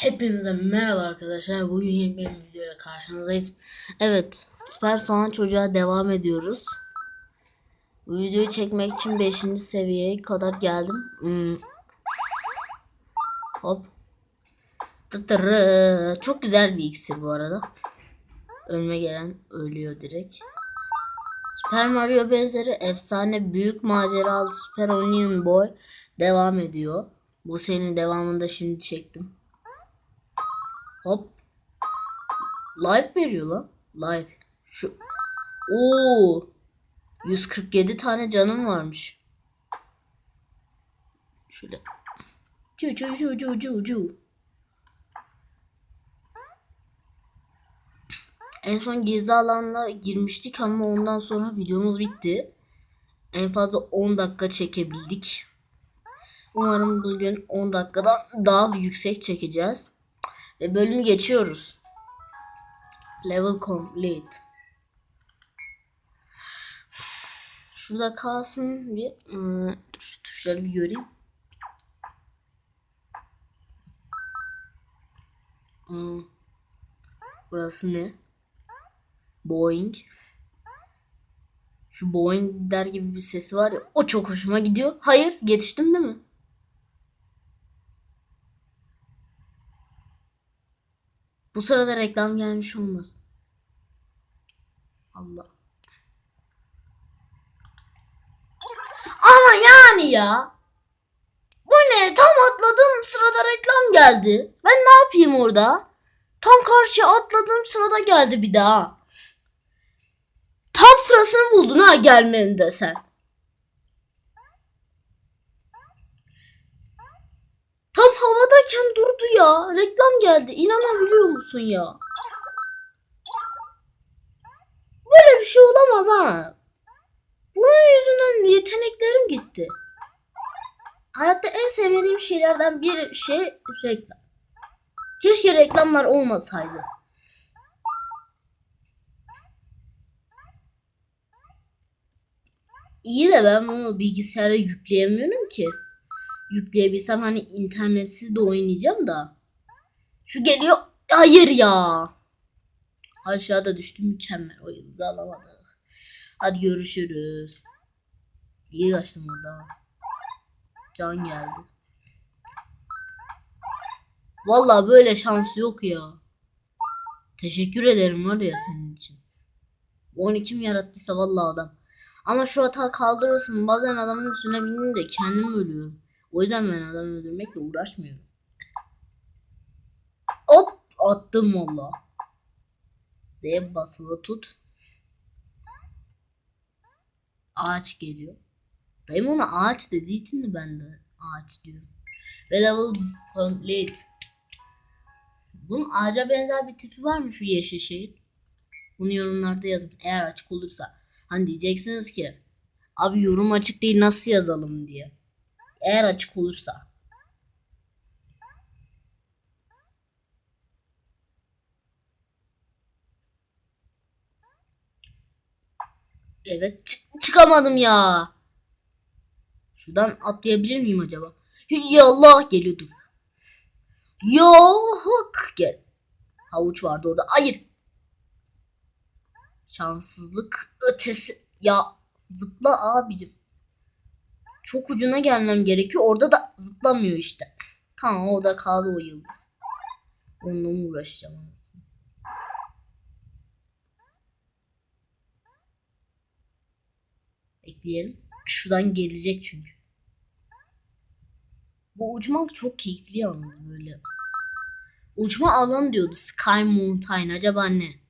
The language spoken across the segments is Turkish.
Hepinize merhaba arkadaşlar. Bugün yeni bir videoyla karşınızdayız. Evet, Süper Soğan Çocuğa devam ediyoruz. Bu videoyu çekmek için 5. seviyeye kadar geldim. Hmm. Hop. Tıtırı. Çok güzel bir iksir bu arada. Ölme gelen ölüyor direkt. Super Mario benzeri efsane büyük maceralı Super Onion Boy devam ediyor. Bu serinin devamında şimdi çektim. Hop. Live veriyor lan. Live. Şu. Oo. 147 tane canım varmış. Şöyle. Cu cu cu cu cu cu. En son gizli alanda girmiştik ama ondan sonra videomuz bitti. En fazla 10 dakika çekebildik. Umarım bugün 10 dakikadan daha yüksek çekeceğiz. Ve bölümü geçiyoruz. Level complete. Şurada kalsın bir ıı, dur şu tuşları bir göreyim. Burası ne? Boeing. Şu Boeing der gibi bir sesi var ya o çok hoşuma gidiyor. Hayır yetiştim değil mi? Bu sırada reklam gelmiş olmasın. Allah. Ama yani ya. Bu ne? Tam atladım sırada reklam geldi. Ben ne yapayım orada? Tam karşıya atladım sırada geldi bir daha. Tam sırasını buldun ha gelmenin de sen. Tam havadayken durdu ya. Reklam geldi. İnanabiliyor musun ya? Böyle bir şey olamaz ha. Bunun yüzünden yeteneklerim gitti. Hayatta en sevmediğim şeylerden bir şey reklam. Keşke reklamlar olmasaydı. İyi de ben bunu bilgisayara yükleyemiyorum ki yükleyebilsem hani internetsiz de oynayacağım da. Şu geliyor. Hayır ya. Aşağıda düştüm mükemmel. O yıldızı alamadık. Hadi görüşürüz. İyi kaçtım orada. Can geldi. Vallahi böyle şans yok ya. Teşekkür ederim var ya senin için. Onu kim yarattıysa vallahi adam. Ama şu hata kaldırırsın. Bazen adamın üstüne bindim de kendim ölüyorum. O yüzden ben adam öldürmekle uğraşmıyorum. Hop attım valla. Z basılı tut. Ağaç geliyor. Dayım ona ağaç dediği için de ben de ağaç diyorum. Ve level complete. Bunun ağaca benzer bir tipi var mı şu yeşil şeyin? Bunu yorumlarda yazın eğer açık olursa. Hani diyeceksiniz ki abi yorum açık değil nasıl yazalım diye. Eğer açık olursa. Evet çı- çıkamadım ya. Şuradan atlayabilir miyim acaba? Ya Allah geliyordu. Ya hak gel. Havuç vardı orada. Hayır. Şanssızlık ötesi. Ya zıpla abicim. Çok ucuna gelmem gerekiyor. Orada da zıplamıyor işte. Tamam orada kaldı o yıldız. Onunla mı uğraşacağım anasını? Bekleyelim. Şuradan gelecek çünkü. Bu uçmak çok keyifli yalnız böyle. Uçma alanı diyordu. Sky Mountain. Acaba ne?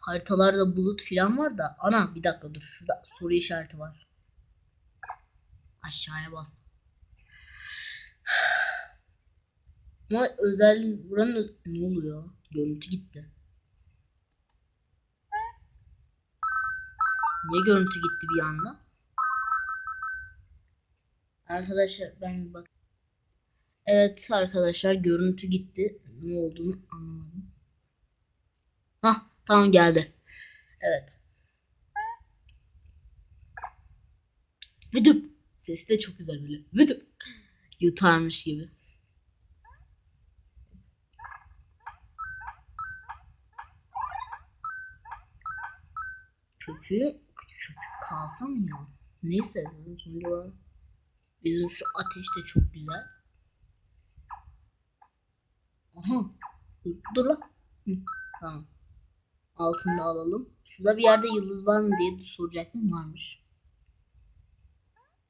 Haritalarda bulut falan var da. Ana bir dakika dur. Şurada soru işareti var. Aşağıya bastım. Ama özel buranın ne oluyor? Görüntü gitti. Niye görüntü gitti bir anda? Arkadaşlar ben bir bak. Evet arkadaşlar görüntü gitti. Ne olduğunu anlamadım. Tamam geldi. Evet. Vüdüp. Sesi de çok güzel böyle. Vüdüp. Yutarmış gibi. Köpüğü köpük kalsa ya? Neyse sonucu var. Bizim şu ateş de çok güzel. Aha. Dur lan. Hı, tamam. Altını da alalım. Şurada bir yerde yıldız var mı diye soracaktım. Varmış.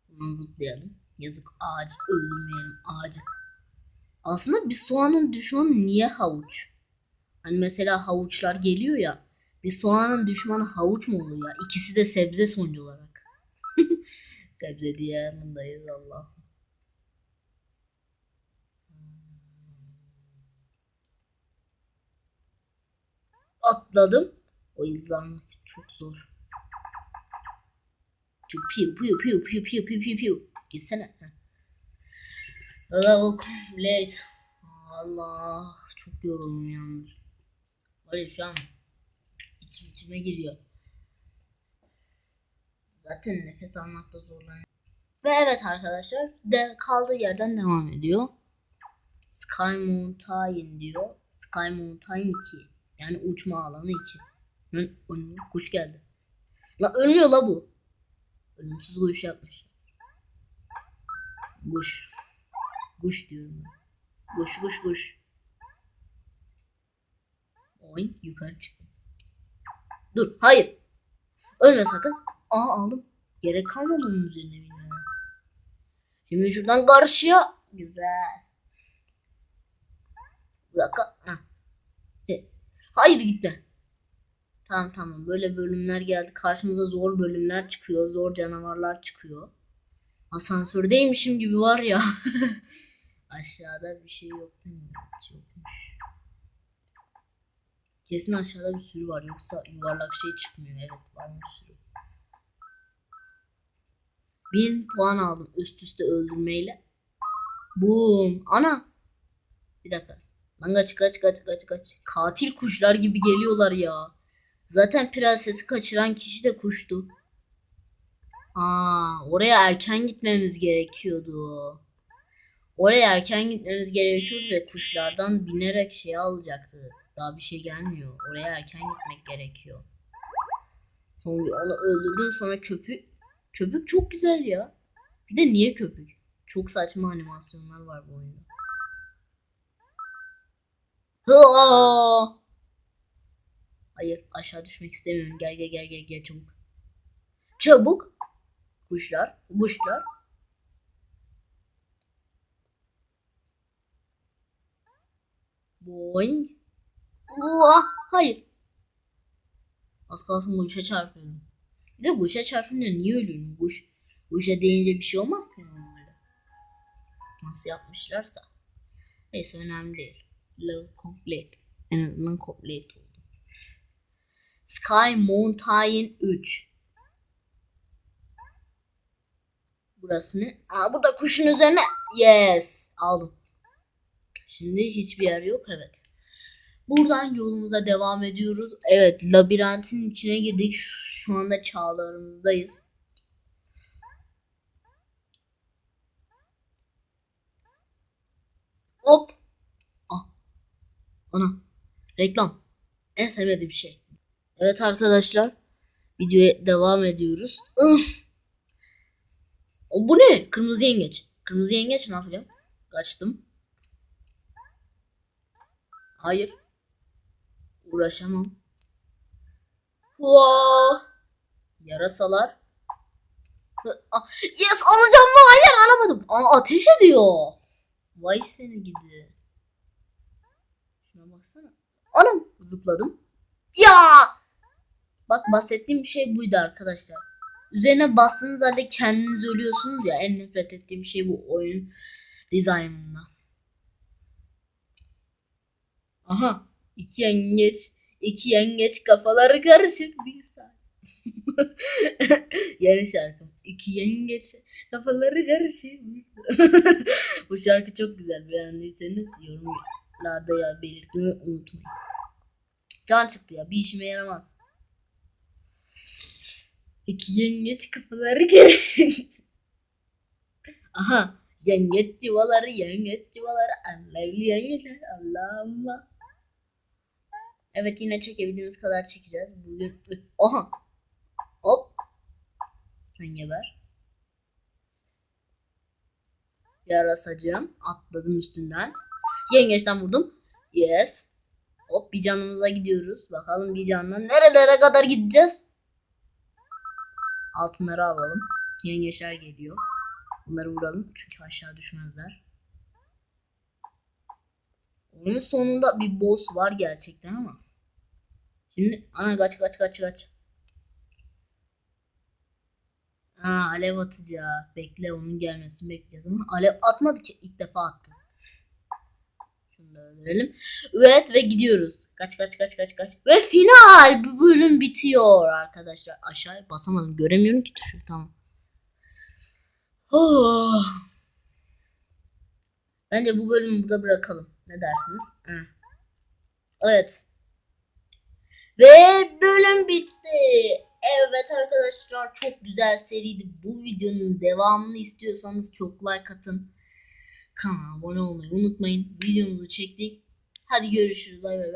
Buradan zıplayalım. Yazık ağacı öldürmeyelim ağacı. Aslında bir soğanın düşmanı niye havuç? Hani mesela havuçlar geliyor ya. Bir soğanın düşmanı havuç mu oluyor ya? İkisi de sebze sonucu olarak. sebze diye yanındayız Allah. Atladım. O yıldızlar çok zor. Çok piu piu piu piu piu piu piu piu. Gitsene. Level complete. Allah çok yoruldum yalnız. Var şu an içim içime giriyor. Zaten nefes almakta zorlanıyorum. Ve evet arkadaşlar de kaldığı yerden devam ediyor. Sky Mountain diyor. Sky Mountain 2. Yani uçma alanı 2. Lan ölmüyor. Kuş geldi. La ölmüyor la bu. Ölümsüz kuş yapmış. Kuş. Kuş diyorum. Kuş kuş kuş. Oy yukarı çıktı. Dur hayır. Ölme sakın. Aa aldım. Gerek kalmadı onun üzerine bilmem. Şimdi şuradan karşıya. Güzel. Bir dakika. Heh. Hayır gitme. Tamam tamam böyle bölümler geldi. Karşımıza zor bölümler çıkıyor. Zor canavarlar çıkıyor. Asansördeymişim gibi var ya. Aşağıda bir şey yok değil mi? Yokmuş. Kesin aşağıda bir sürü var. Yoksa yuvarlak şey çıkmıyor. Evet varmış sürü. Bin puan aldım üst üste öldürmeyle. Boom. Ana. Bir dakika. Lan kaç kaç kaç kaç kaç. Katil kuşlar gibi geliyorlar ya. Zaten prensesi kaçıran kişi de kuştu. Aa, oraya erken gitmemiz gerekiyordu. Oraya erken gitmemiz gerekiyordu ve kuşlardan binerek şey alacaktı. Daha bir şey gelmiyor. Oraya erken gitmek gerekiyor. Sonra onu öldürdüm sonra köpük. Köpük çok güzel ya. Bir de niye köpük? Çok saçma animasyonlar var bu oyunda. Hıa! Hayır aşağı düşmek istemiyorum. Gel gel gel gel gel çabuk. Çabuk. Kuşlar. Kuşlar. Boing. Uah, hayır. Az kalsın kuşa çarpıyordum. Bir de kuşa çarpınca niye ölüyorum? Kuş, kuşa değince bir şey olmaz ki normalde. Nasıl yapmışlarsa. Neyse önemli değil. Level complete. En azından complete oldu. Sky Mountain 3. Burası ne? Aa burada kuşun üzerine. Yes. Aldım. Şimdi hiçbir yer yok. Evet. Buradan yolumuza devam ediyoruz. Evet labirentin içine girdik. Şu anda çağlarımızdayız. Hop. Ana. Reklam. En sevmediğim şey. Evet arkadaşlar. Videoya devam ediyoruz. O bu ne? Kırmızı yengeç. Kırmızı yengeç ne yapacağım? Kaçtım. Hayır. Uğraşamam. Hua. Yarasalar. Ah, Yes alacağım mı? Hayır alamadım. Aa, ateş ediyor. Vay seni gidi. Anam zıpladım. Ya! Bak bahsettiğim şey buydu arkadaşlar. Üzerine bastığınız halde kendiniz ölüyorsunuz ya. En nefret ettiğim şey bu oyun dizaynında. Aha. iki yengeç. iki yengeç kafaları karışık bir saat. Yeni şarkım. İki yengeç kafaları karışık. bu şarkı çok güzel. Beğendiyseniz yorumlarda ya belirtmeyi unutmayın. Can çıktı ya. Bir işime yaramaz. İki yengeç kafaları karışık. Aha. Yengeç yuvaları, yengeç yuvaları, alevli yengeçler, Allah'ım. Evet yine çekebildiğimiz kadar çekeceğiz. Bugün, aha. Sen geber. Yarasacağım. Atladım üstünden. Yengeçten vurdum. Yes. Hop bir canımıza gidiyoruz. Bakalım bir canla nerelere kadar gideceğiz? Altınları alalım. Yengeçler geliyor. Bunları vuralım çünkü aşağı düşmezler. Oyunun sonunda bir boss var gerçekten ama. Şimdi ana kaç kaç kaç kaç. Aa alev atacak. Bekle onun gelmesini bekleyeceğiz ama alev atmadı ki ilk defa attı. Öldürelim. Evet ve gidiyoruz. Kaç kaç kaç kaç kaç. Ve final bu bölüm bitiyor arkadaşlar. Aşağıya basamadım. Göremiyorum ki tuşu. Tamam. Oh. Bence bu bölümü burada bırakalım. Ne dersiniz? Evet. Ve bölüm bitti. Evet arkadaşlar çok güzel seriydi. Bu videonun devamını istiyorsanız çok like atın. Kanala abone olmayı unutmayın. Videomuzu çektik. Hadi görüşürüz. Bay bay. Ben